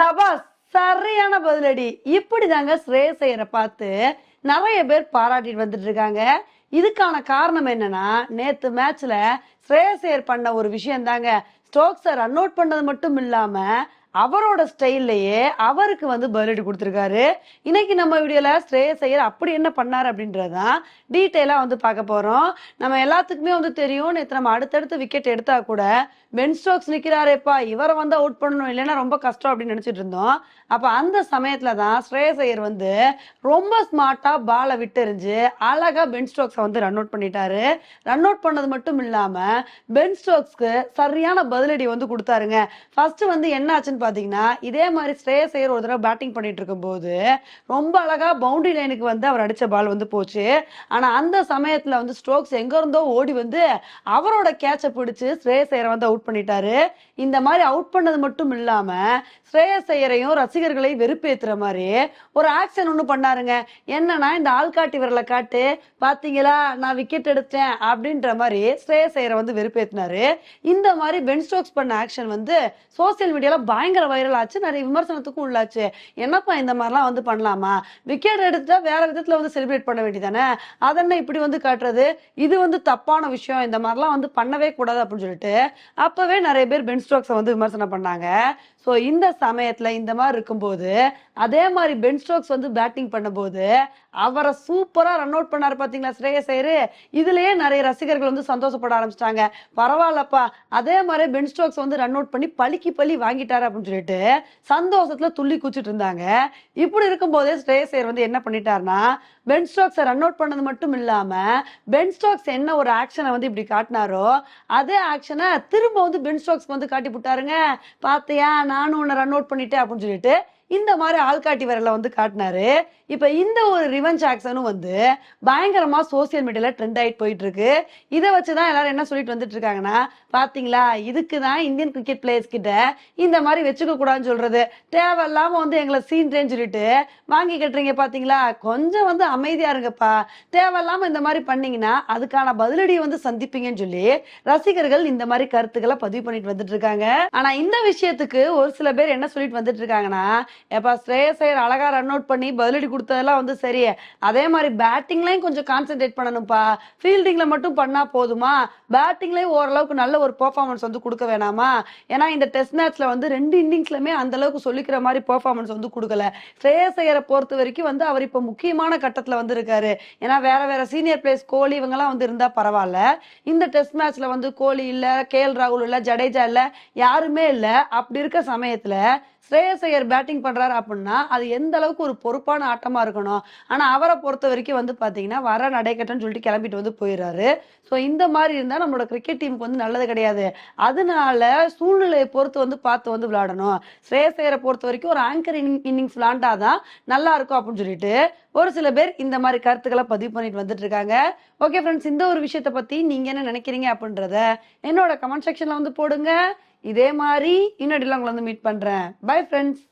சபாஸ் சரியான பதிலடி. இப்படிதாங்க ஸ்ரேயஸ் ஐயரை பார்த்து நிறைய பேர் பாராட்டிட்டு வந்துட்டு இருக்காங்க. இதுக்கான காரணம் என்னன்னா நேத்து மேட்ச்ல ஸ்ரேயஸ் ஐயர் பண்ண ஒரு விஷயம் தாங்க ஸ்டோக்ஸை ரன் அவுட் பண்ணது மட்டும் இல்லாம அவரோட ஸ்டைல்லையே அவருக்கு வந்து பதிலடி கொடுத்துருக்காரு. இன்னைக்கு நம்ம வீடியோல ஸ்ரேயஸ் ஐயர் அப்படி என்ன பண்ணாரு அப்படின்றதான் டீட்டெயிலாக வந்து பார்க்க போகிறோம் நம்ம எல்லாத்துக்குமே வந்து தெரியும். நேற்று நம்ம அடுத்தடுத்து விக்கெட் எடுத்தா கூட பென் ஸ்டோக்ஸ் நிற்கிறாரேப்பா இவரை வந்து அவுட் பண்ணணும் இல்லைன்னா ரொம்ப கஷ்டம் அப்படின்னு நினச்சிட்டு இருந்தோம். அப்போ அந்த சமயத்தில் தான் ஸ்ரேயஸ் ஐயர் வந்து ரொம்ப ஸ்மார்ட்டாக பாலை விட்டெறிஞ்சு அழகாக பென் ஸ்டோக்ஸை வந்து ரன் அவுட் பண்ணிட்டாரு. ரன் அவுட் பண்ணது மட்டும் இல்லாமல் பென் ஸ்டோக்ஸ்க்கு சரியான பதிலடி வந்து கொடுத்தாருங்க. ஃபர்ஸ்ட் வந்து என்ன ஆச்சுன்னு பாத்தீங்கன்னா இதே மாதிரி ஸ்ரேயஸ் ஐயர் ஒரு தடவை பேட்டிங் பண்ணிட்டு இருக்கும்போது ரொம்ப அழகா பவுண்டரி லைனுக்கு வந்து அவர் அடிச்ச பால் வந்து போச்சு. ஆனா அந்த சமயத்துல வந்து ஸ்ட்ரோக்ஸ் எங்க இருந்தோ ஓடி வந்து அவரோட கேட்சை பிடிச்சி ஸ்ரேயஸ் ஐயரை வந்து அவுட் பண்ணிட்டாரு. இந்த மாதிரி அவுட் பண்ணது மட்டும் இல்லாம ஸ்ரேயஸ் ஐயரையும் ரசிகர்களையும் வெறுப்பேத்துற மாதிரி ஒரு ஆக்ஷன் ஒன்று பண்ணாருங்க. என்னன்னா இந்த ஆள்காட்டி விரலை காட்டு பாத்தீங்களா நான் விக்கெட் எடுத்தேன் அப்படின்ற மாதிரி ஸ்ரேயஸ் ஐயரை வந்து வெறுப்பேற்றினாரு இந்த மாதிரி பென் ஸ்டோக்ஸ் பண்ண ஆக்ஷன் வந்து சோசியல் மீடியாவில் பயங்கர வைரல் ஆச்சு நிறைய விமர்சனத்துக்கும் உள்ளாச்சு. என்னப்பா இந்த மாதிரிலாம் வந்து பண்ணலாமா? விக்கெட் எடுத்துட்டா வேற விதத்துல வந்து செலிப்ரேட் பண்ண வேண்டியதானே? அதென்ன இப்படி வந்து காட்டுறது? இது வந்து தப்பான விஷயம். இந்த மாதிரிலாம் வந்து பண்ணவே கூடாது அப்படின்னு சொல்லிட்டு அப்பவே நிறைய பேர் பென் ஸ்டோக்ஸை வந்து விமர்சனம் பண்ணாங்க. ஸோ இந்த சமயத்துல இந்த மாதிரி இருக்கும்போது அதே மாதிரி பென் ஸ்டோக்ஸ் வந்து பேட்டிங் பண்ணும்போது அவரை சூப்பராக ரன் அவுட் பண்ணார் பார்த்தீங்களா ஸ்ரேயஸ் ஐயரு? இதுலயே நிறைய ரசிகர்கள் வந்து சந்தோஷப்பட ஆரம்பிச்சிட்டாங்க. பரவாயில்லப்பா. அதே மாதிரி பென் ஸ்டோக்ஸ் வந்து ரன் அவுட் பண்ணி பலிக்கு பலி வாங்கிட்டாரு அப்படின்னு சொல்லிட்டு சந்தோஷத்தில் துள்ளி குச்சிட்டு இருந்தாங்க. இப்படி இருக்கும்போதே ஸ்ரேயஸ் ஐயர் வந்து என்ன பண்ணிட்டாருன்னா பென் ஸ்டோக்ஸை ரன் அவுட் பண்ணது மட்டும் இல்லாமல் பென் ஸ்டோக்ஸ் என்ன ஒரு ஆக்ஷனை வந்து இப்படி காட்டினாரோ அதே ஆக்ஷனை திரும்ப வந்து பென் ஸ்டோக்ஸ்க்கு வந்து காட்டி விட்டாருங்க பார்த்தியா நானும் உன்னை ரன் அவுட் பண்ணிட்டேன் அப்படின்னு சொல்லிட்டு இந்த மாதிரி ஆள்காட்டி விரலை வந்து காட்டினாரு. இப்போ இந்த ஒரு ரிவெஞ்ச் ஆக்ஷனும் வந்து பயங்கரமாக சோசியல் மீடியாவில் ட்ரெண்ட் ஆகிட்டு போயிட்டு இருக்கு இதை வச்சுதான் எல்லாரும் என்ன சொல்லிட்டு வந்துட்டு இருக்காங்கன்னா இதுக்கு தான் இந்தியன் கிரிக்கெட் பிளேயர்ஸ் கிட்ட இந்த மாதிரி வச்சுக்க கூடாதுன்னு சொல்றது. வந்து எங்களை சீன்றேன்னு சொல்லிட்டு வாங்கி கட்டுறீங்க பார்த்தீங்களா கொஞ்சம் வந்து அமைதியாக இருங்கப்பா. தேவையில்லாமல் இந்த மாதிரி பண்ணீங்கன்னா அதுக்கான பதிலடியை வந்து சந்திப்பீங்கன்னு சொல்லி ரசிகர்கள் இந்த மாதிரி கருத்துக்களை பதிவு பண்ணிட்டு வந்துட்டு இருக்காங்க. இந்த விஷயத்துக்கு ஒரு சில பேர் என்ன சொல்லிட்டு வந்துட்டு இருக்காங்கன்னா ஏப்பா ஸ்ரேயஸ் ஐயர் அழகா ரன் அவுட் பண்ணி பதிலடி கொடுத்ததெல்லாம் வந்து சரி அதே மாதிரி பேட்டிங்லையும் கொஞ்சம் கான்சென்ட்ரேட் பண்ணணும்ப்பா. ஃபீல்டிங்ல மட்டும் பண்ணா போதுமா? பேட்டிங்லையும் ஓரளவுக்கு நல்ல ஒரு பெர்ஃபார்மன்ஸ் வந்து கொடுக்க வேணாமா? ஏன்னா இந்த டெஸ்ட் மேட்ச்ல வந்து ரெண்டு இன்னிங்ஸ்லயுமே அந்த அளவுக்கு சொல்லிக்கிற மாதிரி பெர்ஃபார்மன்ஸ் வந்து கொடுக்கல. ஸ்ரேயஸ் ஐயரை பொறுத்த வரைக்கும் வந்து அவர் இப்ப முக்கியமான கட்டத்துல வந்து இருக்காரு. ஏன்னா வேற வேற சீனியர் பிளேயர்ஸ் கோலி இவங்கெல்லாம் வந்து இருந்தா பரவாயில்ல. இந்த டெஸ்ட் மேட்ச்ல வந்து கோலி இல்ல கே எல் ராகுல் இல்ல ஜடேஜா இல்ல யாருமே இல்ல. அப்படி இருக்க சமயத்துல ஸ்ரேயஸ் ஐயர் பேட்டிங் பண்றாரு அப்படின்னா அது எந்த அளவுக்கு ஒரு பொறுப்பான ஆட்டமா இருக்கணும்? ஆனா அவரை பொறுத்த வரைக்கும் வந்து பாத்தீங்கன்னா வர நடைக்கட்டன்னு சொல்லிட்டு கிளம்பிட்டு வந்து போயிடுறாரு. ஸோ இந்த மாதிரி இருந்தால் நம்மளோட கிரிக்கெட் டீமுக்கு வந்து நல்லது கிடையாது. அதனால சூழ்நிலையை பொறுத்து வந்து பார்த்து வந்து விளையாடணும். ஸ்ரேயஸ் ஐயரை பொறுத்த வரைக்கும் ஒரு ஆங்கர் இன்னிங்ஸ் விளாண்டாதான் நல்லா இருக்கும் அப்படின்னு சொல்லிட்டு ஒரு சில பேர் இந்த மாதிரி கருத்துக்களை பதிவு பண்ணிட்டு வந்துட்டு இருக்காங்க. ஓகே ஃப்ரெண்ட்ஸ் இந்த ஒரு விஷயத்தை பத்தி நீங்க என்ன நினைக்கிறீங்க அப்படின்றத என்னோட கமெண்ட் செக்ஷன்ல வந்து போடுங்க. இதே மாதிரி இன்னொடியில் உங்களை வந்து மீட் பண்ணுறேன் பை ஃப்ரெண்ட்ஸ்